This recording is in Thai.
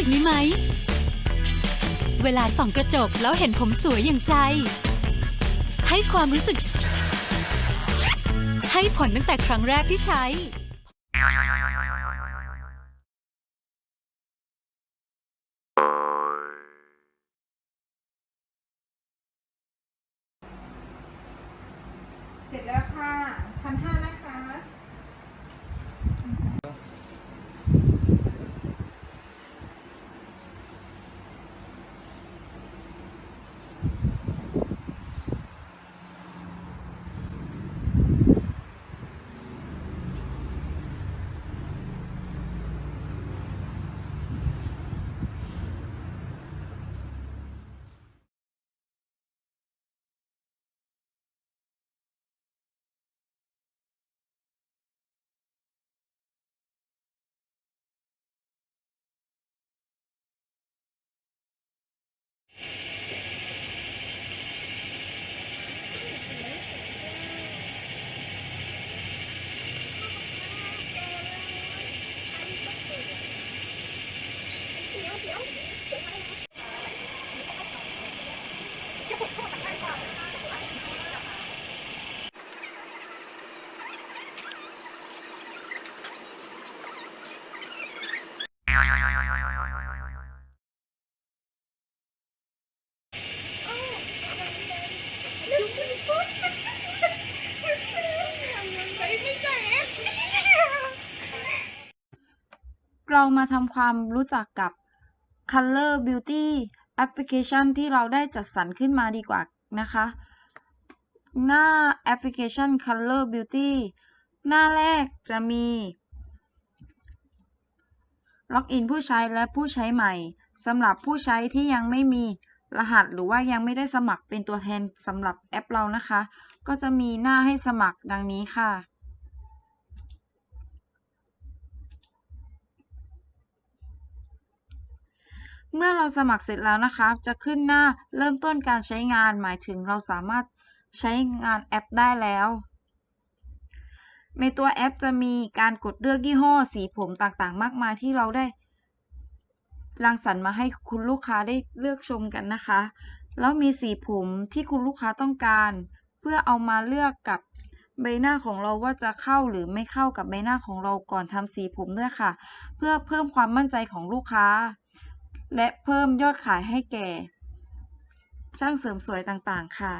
สึกนี้ไหม เวลาส่องกระจกแล้วเห็นผมสวยอย่างใจ ให้ความรู้สึก ให้ผลตั้งแต่ครั้งแรกที่ใช้เสร็จแล้วค่ะพันห้านะคะ เรามาทำความรู้จักกับ Color Beauty Application ที่เราได้จัดสรรขึ้นมาดีกว่านะคะ หน้าแอปพลิเคชัน Color Beauty หน้าแรกจะมีล็อกอินผู้ใช้และผู้ใช้ใหม่สำหรับผู้ใช้ที่ยังไม่มีรหัสหรือว่ายังไม่ได้สมัครเป็นตัวแทนสำหรับแอปเรานะคะ ก็จะมีหน้าให้สมัครดังนี้ค่ะ เมื่อเราสมัครเสร็จแล้วนะคะ จะขึ้นหน้าเริ่มต้นการใช้งาน หมายถึงเราสามารถใช้งานแอปได้แล้ว ในตัวแอปจะมีการกดเลือกยี่ห้อสีผมต่างๆ มากมายที่เราได้รังสรรค์มาให้คุณลูกค้าได้เลือกชมกันนะคะ แล้วมีสีผมที่คุณลูกค้าต้องการ เพื่อเอามาเลือกกับใบหน้าของเราว่าจะเข้าหรือไม่เข้ากับใบหน้าของเราก่อนทำสีผมด้วยค่ะ เพื่อเพิ่มความมั่นใจของลูกค้า และเพิ่มยอดขายให้แก่ช่างเสริมสวยต่าง ๆ ค่ะ